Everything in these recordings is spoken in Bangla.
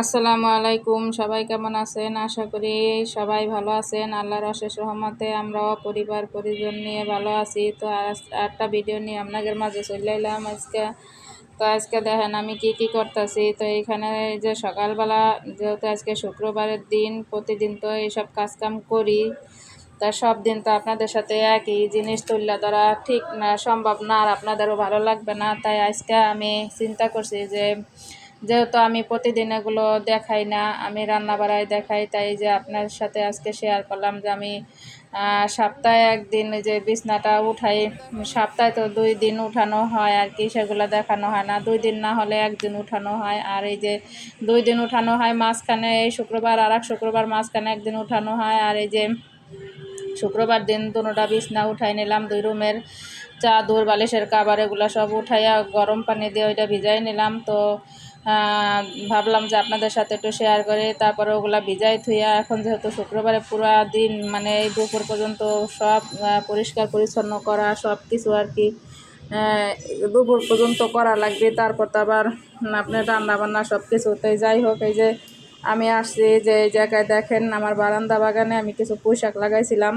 আসসালামু আলাইকুম, সবাই কেমন আছেন? আশা করি সবাই ভালো আছেন। আল্লাহর অশেষ রহমতে আমরাও পরিবার, পরিজন নিয়ে ভালো আছি। তো একটা ভিডিও নিয়ে আপনাদের মাঝে চলে এলাম আজকে। তো আজকে দেখেন আমি কি কি করতেছি? তো এইখানে এই যে সকালবেলা যেহেতু আজকে শুক্রবারের দিন, প্রতিদিন তো এইসব কাজকাম করি। তা সব দিন তো আপনাদের সাথে একই জিনিস তুললে ধরা ঠিক না, সম্ভব না আর আপনাদেরও ভালো লাগবে না। তাই আজকে আমি চিন্তা করছি যে যেহেতু আমি প্রতিদিন এগুলো দেখাই না, আমি রান্না বাড়ায় দেখাই, তাই যে আপনার সাথে আজকে শেয়ার করলাম যে আমি সপ্তাহে একদিন যে বিছনাটা উঠাই, সপ্তাহে তো দুই দিন উঠানো হয় আর কি, সেগুলো দেখানো হয় না। দুই দিন না হলে একদিন উঠানো হয়। আর এই যে দুই দিন উঠানো হয়, মাঝখানে এই শুক্রবার আর এক শুক্রবার মাঝখানে একদিন উঠানো হয়। আর এই যে শুক্রবার দিন দুটা বিছনা উঠাই নিলাম, দুই রুমের চাদর, বালিশের কাবার এগুলো সব উঠাইয়া গরম পানি দিয়ে ওইটা ভিজাই নিলাম। তো ভাবলাম যে আপনাদের সাথে একটু শেয়ার করে। তারপরে ওগুলা ভিজাই থুইয়া এখন যেহেতু শুক্রবারে পুরো দিন মানে এই দুপুর পর্যন্ত সব পরিষ্কার পরিচ্ছন্ন করা, সব কিছু আর কি দুপুর পর্যন্ত করা লাগবে। তারপর তো আবার আপনার রান্না বান্না সব কিছুতে যাই হোক, এই যে আমি আসছি, যে এই জায়গায় দেখেন আমার বারান্দা বাগানে আমি কিছু পোশাক লাগাইছিলাম।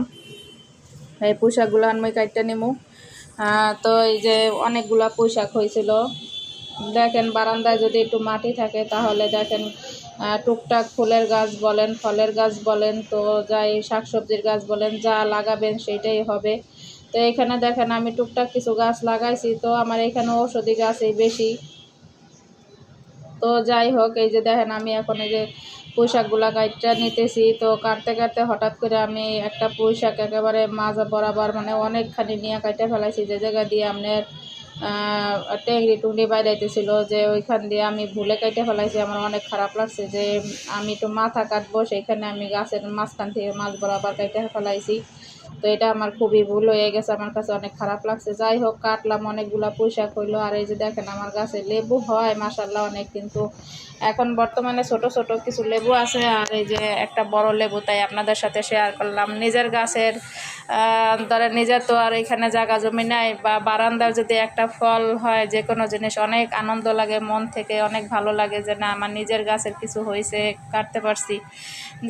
এই পোশাকগুলো আমি কাটতে নিমু। তো এই যে অনেকগুলা পোশাক হয়েছিল দেখেন বারান্দায় যদি একটু মাটি থাকে তাহলে দেখেন টুকটাক ফুলের গাছ বলেন, ফলের গাছ বলেন, তো যাই শাকসবজির গাছ বলেন, যা লাগাবেন সেটাই হবে। তো এখানে দেখেন আমি টুকটাক কিছু গাছ লাগাইছি, তো আমার এখানে ঔষধি গাছই বেশি। তো যাই হোক, এই যে দেখেন আমি এখন এই যে পোশাকগুলা কাটটা নিতেছি, তো কাটতে কাটতে হঠাৎ করে আমি একটা পোশাক একেবারে মাঝা বরাবর মানে অনেকখানি নিয়ে কাটতে ফেলাইছি, যে জায়গা দিয়ে আপনার টেংরি টুংরি বাইরাইতেছিল যে ওইখান দিয়ে আমি ভুলে কেটে ফেলাইছি। আমার অনেক খারাপ লাগছে যে আমি তো মাথা কাটবো, সেইখানে আমি গাছের মাঝখান থেকে মাছ বরাবর কেটে ফেলাইছি। তো এটা আমার খুবই ভুল হয়ে গেছে, আমার কাছে অনেক খারাপ লাগছে। যাই হোক, কাটলাম, অনেকগুলা পোশাক হইল। আর এই যে দেখেন, আমার গাছে লেবু হয় মাসাল্লাহ অনেক, কিন্তু এখন বর্তমানে ছোট ছোট কিছু লেবু আছে। আর এই যে একটা বড় লেবু, তাই আপনাদের সাথে শেয়ার করলাম। নিজের গাছের ধরেন নিজের তো আর এখানে জায়গা জমি নাই বা বারান্দার যদি একটা ফল হয় যে কোনো জিনিস, অনেক আনন্দ লাগে, মন থেকে অনেক ভালো লাগে যে না, আমার নিজের গাছের কিছু হয়েছে, কাটতে পারছি।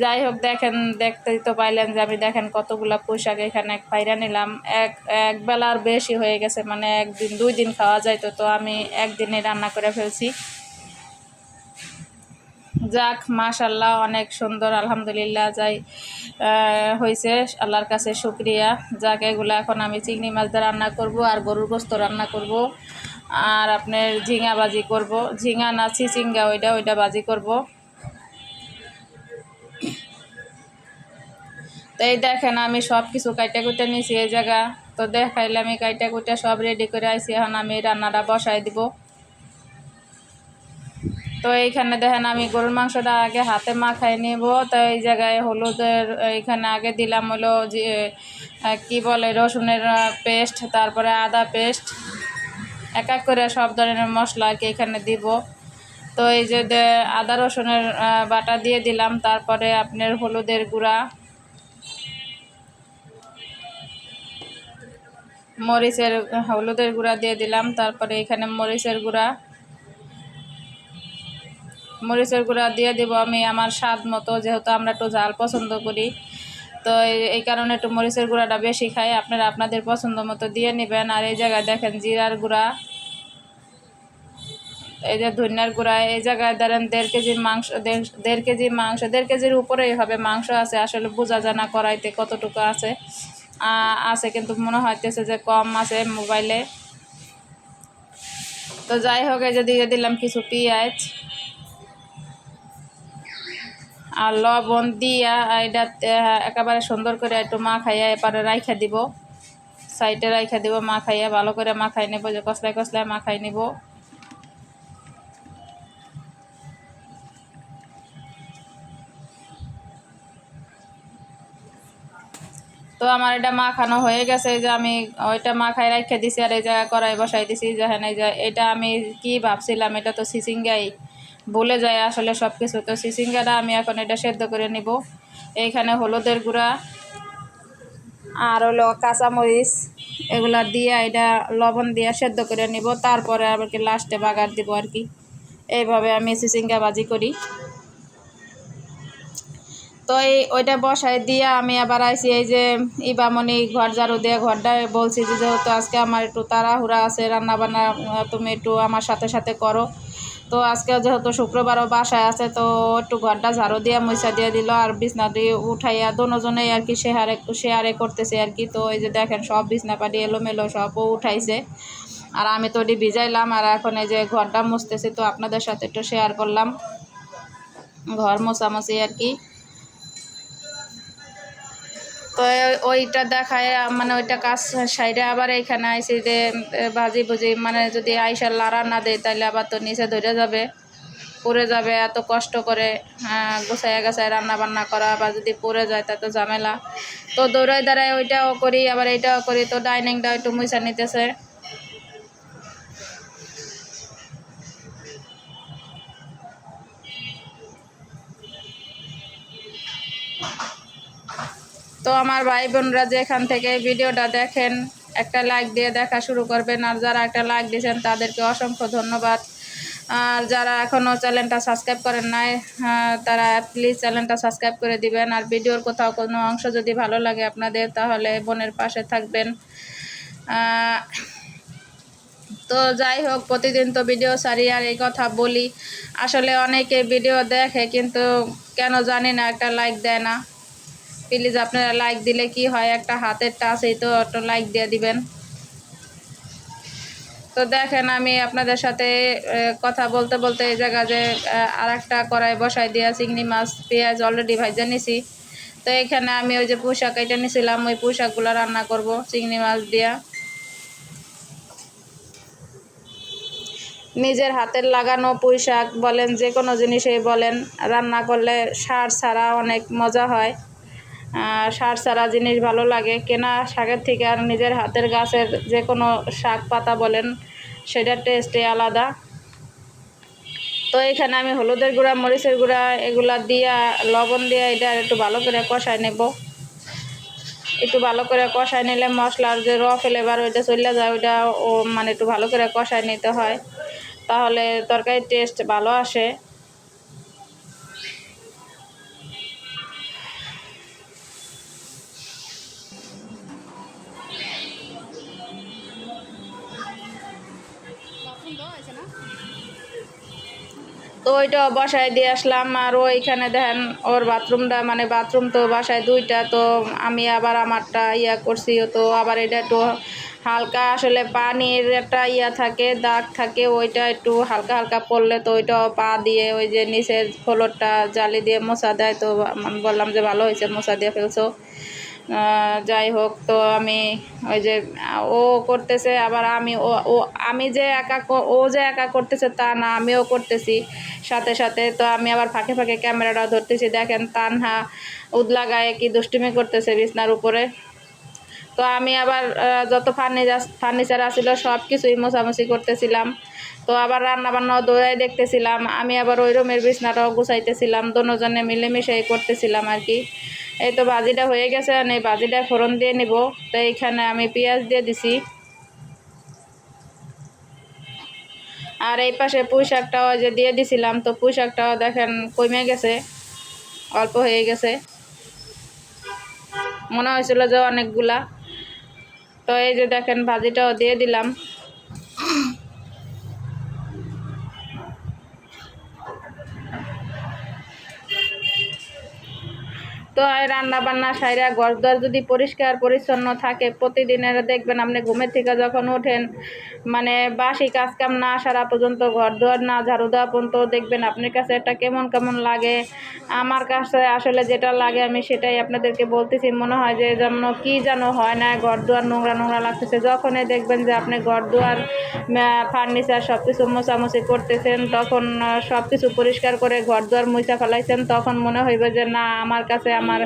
যাই হোক, দেখেন, দেখতেই তো পাইলেন যে আমি দেখেন কতগুলা পোশাক এখানে পাইরা নিলাম। এক এক বেলার বেশি হয়ে গেছে মানে একদিন, দুই দিন খাওয়া যাইতো, তো আমি একদিনে রান্না করে ফেলছি। যাক মাশাল্লাহ অনেক সুন্দর, আলহামদুলিল্লাহ, যাই হয়েছে আল্লাহর কাছে শুক্রিয়া। যাক, এগুলো এখন আমি চিংড়ি মাছ দিয়ে রান্না করব আর গরুর গোস্ত রান্না করব আর আপনার ঝিঙা বাজি করব। ঝিঙা না চিচিঙ্গা ওইটা ওইটা বাজি করব। তো এই দেখেন, আমি সব কিছু কাইটা কুইটা নিয়েছি এই জায়গা। তো দেখাইলে আমি কাইটা কুইটা সব রেডি করে আইছি। এখন আমি রান্নাটা বসাই দিব। তো এইখানে দেখেন, আমি গরুর মাংসটা আগে হাতে মাখাই নিব। তো এই জায়গায় হলুদের, এইখানে আগে দিলাম হলো যে কি বলে, রসুনের পেস্ট, তারপরে আদা পেস্ট। এক এক করে সব ধরনের মশলা এখানে দিব। তো এই যে আদা, রসুনের বাটা দিয়ে দিলাম। তারপরে আপনার হলুদের গুঁড়া। মরিচের হলুদের গুঁড়া দিয়ে দিলাম, তারপরে এখানে মরিচের গুঁড়া। মরিচের গুঁড়া দিয়ে দেবো আমি আমার স্বাদ মতো, যেহেতু আমরা একটু ঝাল পছন্দ করি। তো এই কারণে একটু মরিচের গুঁড়াটা বেশি খাই, আপনারা আপনাদের পছন্দ মতো দিয়ে নেবেন। আর এই জায়গায় দেখেন জিরার গুঁড়া, এই যে ধনিয়ার গুঁড়া, এই জায়গায় ধরেন দেড় কেজি মাংস, দেড় কেজি মাংস, দেড় কেজির উপরেই হবে মাংস আছে, আসলে বোঝা জানা না কড়াইতে কতটুকু আছে। আছে, কিন্তু মনে হইতেছে যে কম আছে মোবাইলে। তো যাই হোক, এই যে দিয়ে দিলাম কিছু পেঁয়াজ আর লবণ দিয়া এটা একেবারে সুন্দর করে একটু মা খাইয়া এপারে রাইখা দিব। সাইডে রাইখা দিব মা খাইয়া ভালো করে মা খাই নেব, যে কসলায় কসলায় মাখাই নেব। তো আমার এটা মাখানো হয়ে গেছে, যে আমি ওইটা মাখাই রাখে দিছি আর এই জায়গায় কড়াই বসাই দিছি। যেখানে যে এটা আমি কি ভাবছিলাম, এটা তো সিসিঙ্গাই। বলে যায় আসলে সব কিছু তো সিসিঙ্গাটা আমি এখন এটা সেদ্ধ করে নিব। এইখানে হলুদের গুঁড়া আর হলো কাঁচামরিচ, এগুলা দিয়ে এটা লবণ দিয়ে সেদ্ধ করে নিব। তারপরে আবার কি লাস্টে বাগার দিব আর কি। এইভাবে আমি সিসিঙ্গা বাজি করি। তো এই ওইটা বসাই দিয়ে আমি আবার আইছি এই যে ইবামনি ঘর ঝাড়ু দিয়ে ঘরটা বলছি যে যেহেতু আজকে আমার একটু তাড়াহুড়া আছে রান্না বান্না তুমি একটু আমার সাথে সাথে করো। তো আজকে যেহেতু শুক্রবারও বাসায় আছে, তো একটু ঘরটা ঝাড়ু দিয়ে মুছা দিয়ে দিল আর বিছনা দিয়ে উঠাইয়া দোনোজনেই আর কি শেয়ারে শেয়ারে করতেছে আর কি। তো এই যে দেখেন সব বিছনা পাটি এলোমেলো সবও উঠাইছে। আর আমি তো ওটি ভিজাইলাম আর এখন এই যে ঘরটা মুছতেছি, তো আপনাদের সাথে একটু শেয়ার করলাম। ঘর মোছামুছি আর কি। তো ওইটা দেখায় মানে ওইটা কাজ সাইডে আবার এখানে আইসি যে ভাজি ভুজি মানে যদি আইসা লাড়া না দেয় তাহলে আবার তো নিচে ধরে যাবে, পড়ে যাবে, এত কষ্ট করে গুছাইয়া গাছায় রান্না বান্না করা, বা যদি পড়ে যায় তা তো ঝামেলা। তো দৌড়াই দাঁড়ায় ওইটাও করি, আবার এইটাও করি, তো ডাইনিংটা একটু মুছা নিতেছে। তো আমার ভাই বোনরা যেখান থেকে ভিডিওটা দেখেন একটা লাইক দিয়ে দেখা শুরু করবেন। আর যারা একটা লাইক দিয়েছেন তাদেরকে অসংখ্য ধন্যবাদ। আর যারা এখনও চ্যানেলটা সাবস্ক্রাইব করেন নাই আহ, তারা প্লিজ চ্যানেলটা সাবস্ক্রাইব করে দিবেন। আর ভিডিওর কোথাও কোনো অংশ যদি ভালো লাগে আপনাদের তাহলে বোনের পাশে থাকবেন। তো যাই হোক প্রতিদিন তো ভিডিও সারি আর এই কথা বলি। আসলে অনেকে ভিডিও দেখে কিন্তু কেন জানি না একটা লাইক দেয় না। প্লিজ আপনারা লাইক দিলে কি হয়? একটা হাতের টাচ এই তো একটা লাইক দিয়ে দিবেন। তো দেখেন, আমি আপনাদের সাথে কথা বলতে বলতে এই জায়গা যে আর একটা কড়াই বসাই দিয়া চিংড়ি মাছ, পেঁয়াজ অলরেডি ভাজা নিছি। তো এখানে আমি ওই যে পোশাক এটা নিছিলাম, ওই পোশাকগুলো রান্না করব, চিংড়ি মাছ দিয়া। নিজের হাতের লাগানো পুঁই শাক বলেন যে কোনো জিনিসই বলেন, রান্না করলে সার ছাড়া অনেক মজা হয়। সার সারা জিনিস ভালো লাগে। কেনা শাকের থেকে আর নিজের হাতের গাছের যে কোনো শাক পাতা বলেন, সেটার টেস্টে আলাদা। তো এখানে আমি হলুদের গুঁড়া, মরিচের গুঁড়া, এগুলা দিয়া, লবণ দিয়ে এটা একটু ভালো করে কষাই নেব। একটু ভালো করে কষাই নিলে মশলার যে র ফ্লেভার ওইটা চলে যায়, ওইটা ও মানে একটু ভালো করে কষাই নিতে হয়। তাহলে তরকারির টেস্ট ভালো আসে। তো ওইটা বাসায় দিয়ে আসলাম আর ওইখানে দেখেন ওর বাথরুমটা মানে বাথরুম তো বাসায় দুইটা, তো আমি আবার আমারটা ইয়া করছি, তো আবার এটা একটু হালকা আসলে পানির একটা ইয়া থাকে, দাগ থাকে, ওইটা একটু হালকা হালকা পড়লে তো ওইটা পা দিয়ে ওই যে নিচের ফ্লোরটা জালি দিয়ে মোছা দেয়, তো বললাম যে ভালো হয়েছে, মোছা দিয়ে ফেলছো। যাই হোক, তো আমি ওই যে, ও করতেছে, আবার আমি ও ও, আমি যে একা ও যে একা করতেছে তা না, আমিও করতেছি। সাথে সাথে তো আমি আবার ফাঁকে ফাঁকে ক্যামেরাটা ধরতেছি। দেখেন, তানহা উদলা গায়ে কি দুষ্টুমি করতেছে বিছনার উপরে। তো আমি আবার যত ফার্নিচার ফার্নিচার আসছিল সব কিছুই মোছামুছি করতেছিলাম। তো আবার রান্না বান্নাও দৌড়াই দেখতেছিলাম। আমি আবার ওই রুমের বিছনাটাও গুছাইতেছিলাম। দোনোজনে মিলেমিশে করতেছিলাম আর কি। এই তো ভাজিটা হয়ে গেছে আর এই ভাজিটা ফোড়ন দিয়ে নিব। তো এইখানে আমি পেঁয়াজ দিয়ে দিছি। আর এই পাশে পুঁই শাকটাও যে দিয়ে দিছিলাম, তো পুঁই শাকটাও দেখেন কমে গেছে, অল্প হয়ে গেছে। মনে হয়েছিল যে অনেকগুলা। তো এই যে দেখেন ভাজিটাও দিয়ে দিলাম। তো এই রান্না বান্না সাইরা ঘর দুয়ার যদি পরিষ্কার, পরিচ্ছন্ন থাকে, প্রতিদিনের দেখবেন আপনি ঘুমের থেকে যখন ওঠেন মানে বাসি কাজ কাম না সারা পর্যন্ত ঘর দুয়ার না ঝাড়ু দেওয়া পর্যন্ত দেখবেন আপনার কাছে এটা কেমন কেমন লাগে। আমার কাছে আসলে যেটা লাগে আমি সেটাই আপনাদেরকে বলতেছি। মনে হয় যে যেন কি যেন হয় না ঘর দুয়ার নোংরা নোংরা লাগতেছে। যখনই দেখবেন যে আপনি ঘর দুয়ার ফার্নিচার সব কিছু মোছামুছি করতেছেন, তখন সব কিছু পরিষ্কার করে ঘর দুয়ার মুছা ফেলাইছেন, তখন মনে হইবে যে না, আমার কাছে আমার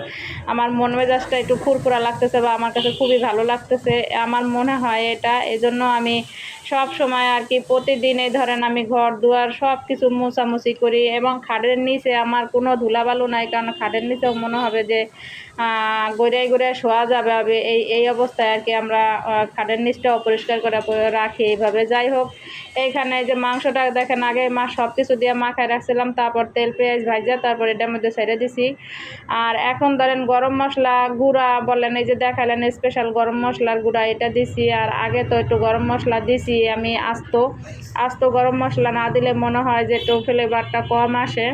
আমার মন মেজাজটা একটু ফুরফুরা লাগতেছে বা আমার কাছে খুবই ভালো লাগতেছে। আমার মনে হয় এটা এই জন্য আমি সব সময় আর কি প্রতিদিন ধরেন আমি ঘর দুয়ার সব কিছু মোছামুছি করি এবং খাটের নিচে আমার কোনো ধুলাবালু নাই, কারণ খাটের নিচেও মনে হবে যে গড়িয়ায় গড়িয়ায় শোয়া যাবে। এই এই অবস্থায় আর কি আমরা খাটের নিচটা অপরিষ্কার করে রাখি এইভাবে। যাই হোক, এইখানে যে মাংসটা দেখেন, আগে মা সব কিছু দিয়ে মাখায় রাখছিলাম, তারপর তেল, পেঁয়াজ ভাজা, তারপর এটার মধ্যে ছেড়ে দিছি। আর এখন ধরেন গরম মশলা গুঁড়া বলেন, এই যে দেখালেন স্পেশাল গরম মশলার গুঁড়া, এটা দিছি। আর আগে তো একটু গরম মশলা দিছি, আমি আস্ত আস্ত গরম মশলা না দিলে মনে হয় যে একটু ফ্লেভারটা কম আসে।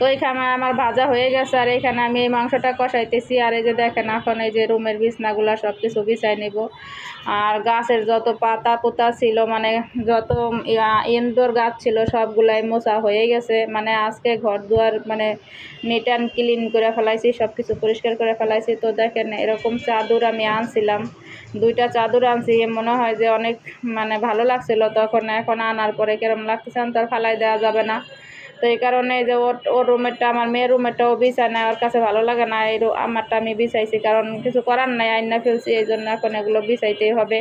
তো এখানে আমার ভাজা হয়ে গেছে, আর এখানে আমি এই মাংসটা কষাইতেছি। আর এই যে দেখেন এখন এই যে রুমের বিছনাগুলো সব কিছু বিছাই নেব। আর গাছের যত পাতা পোতা ছিল মানে যত ইনডোর গাছ ছিল, সবগুলাই মোছা হয়ে গেছে। মানে আজকে ঘর দুয়ার মানে নিট অ্যান্ড ক্লিন করে ফেলাইছি সব কিছু পরিষ্কার করে ফেলাইছি। তো দেখেন এরকম চাদর আমি আনছিলাম। দুইটা চাদর আনছি মনে হয় যে অনেক মানে ভালো লাগছিল। তখন এখন আনার পরে কিরম লাগতেছে, আমি তো আর ফালাই দেওয়া যাবে না। তো এই কারণে যে ওর ওর রুমেরটা আমার মেয়ের রুমেরটাও বিছায় না ওর কাছে ভালো লাগে না, এই আমারটা আমি বিছাইছি, কারণ কিছু করার নাই, আইনা ফেলছি, এই জন্য এখন এগুলো বিছাইতেই হবে।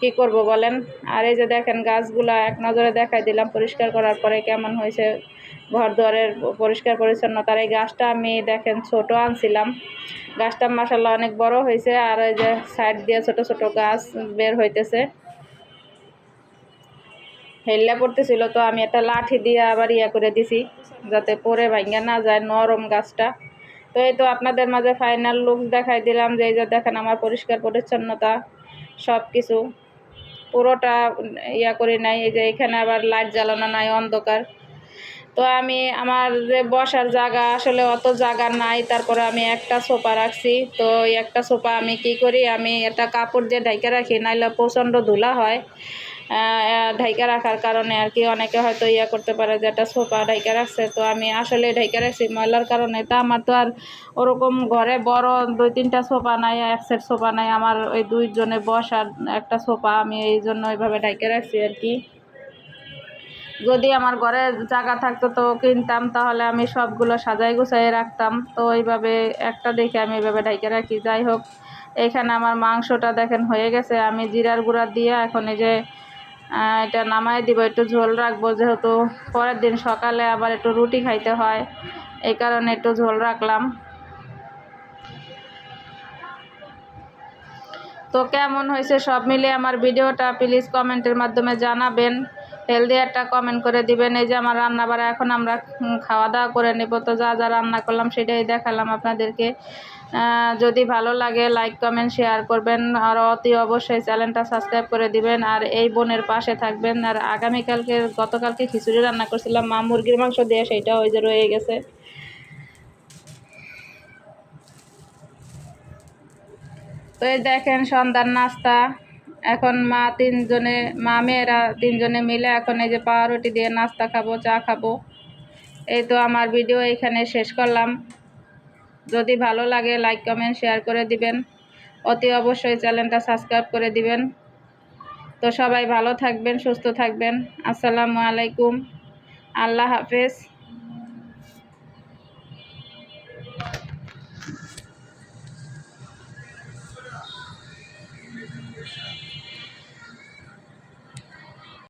কি করব বলেন? আর এই যে দেখেন গাছগুলো, এক নজরে দেখাই দিলাম, পরিষ্কার করার পরে কেমন হয়েছে ঘর দুয়ারের পরিষ্কার পরিচ্ছন্নতার, এই গাছটা আমি দেখেন ছোট আনছিলাম। গাছটা মাসাল্লাহ অনেক বড় হয়েছে, আর ওই যে সাইড দিয়ে ছোট ছোট গাছ বের হইতেছে। হেল্লা পড়তেছিল, তো আমি একটা লাঠি দিয়ে আবার ইয়া করে দিছি, যাতে পরে ভাঙ্গা না যায় নরম গাছটা। তো এই তো আপনাদের মাঝে ফাইনাল লুক দেখাই দিলাম, যে এই যে দেখেন আমার পরিষ্কার পরিচ্ছন্নতা সব কিছু পুরোটা ইয়া করি নাই, এই যে এখানে আবার লাইট জ্বালানো নাই, অন্ধকার। তো আমি আমার যে বসার জায়গা, আসলে অত জায়গা নাই, তারপরে আমি একটা সোফা রাখছি। তো একটা সোফা আমি কি করি, আমি একটা কাপড় দিয়ে ঢাইকা রাখি, নাইলে প্রচণ্ড ধুলা হয়। ঢাইকা রাখার কারণে আর কি অনেকে হয়তো ইয়া করতে পারে যে একটা সোফা ঢাইকা রাখছে। তো আমি আসলে ঢাইকা রাখছি ময়লার কারণে। তা আমার তো আর ওরকম ঘরে বড় দুই তিনটা সোফা নাই, এক সেট সোফা নাই। আমার ওই দুইজনে বসার একটা সোফা, আমি এই জন্য ওইভাবে ঢাইকা রাখছি আর কি। যদি আমার ঘরে জায়গা থাকতো তো কিনতাম, তাহলে আমি সবগুলো সাজাই গুছাই রাখতাম। তো এইভাবে একটা দেখে আমি এইভাবে ঢাইকে রাখি। যাই হোক, এখানে আমার মাংসটা দেখেন হয়ে গেছে। আমি জিরার গুঁড়া দিয়ে এখন এই যে এটা নামাই দিব, একটু ঝোল রাখব যেহেতু পরের দিন সকালে আবার একটু রুটি খাইতে হয়, এই কারণে একটু ঝোল রাখলাম। তো কেমন হয়েছে সব মিলে আমার ভিডিওটা প্লিজ কমেন্টের মাধ্যমে জানাবেন, হেলদি একটা কমেন্ট করে দিবেন, এই যে আমার রান্না বাড়া এখন আমরা খাওয়া দাওয়া করে নেব, তো যা যা রান্না করলাম সেটাই দেখালাম আপনাদেরকে। যদি ভালো লাগে লাইক কমেন্ট শেয়ার করবেন। আর অতি অবশ্যই চ্যানেলটা সাবস্ক্রাইব করে দিবেন। আর এই বোনের পাশে থাকবেন। আর আগামীকালকে, গতকালকে খিচুড়ি রান্না করছিলাম। মা মুরগির মাংস দিয়ে সেইটা ওই যে রয়ে গেছে। তো এই দেখেন সন্ধ্যার নাস্তা। এখন মা তিনজনে, মা মেয়েরা তিনজনে মিলে এখন এই যে পাউরুটি দিয়ে নাস্তা খাব, চা খাব। এই তো আমার ভিডিও এখানে শেষ করলাম। যদি ভালো লাগে লাইক কমেন্ট শেয়ার করে দিবেন। অতি অবশ্যই চ্যানেলটা সাবস্ক্রাইব করে দিবেন। তো সবাই ভালো থাকবেন, সুস্থ থাকবেন। আসসালামু আলাইকুম। আল্লাহ হাফেজ।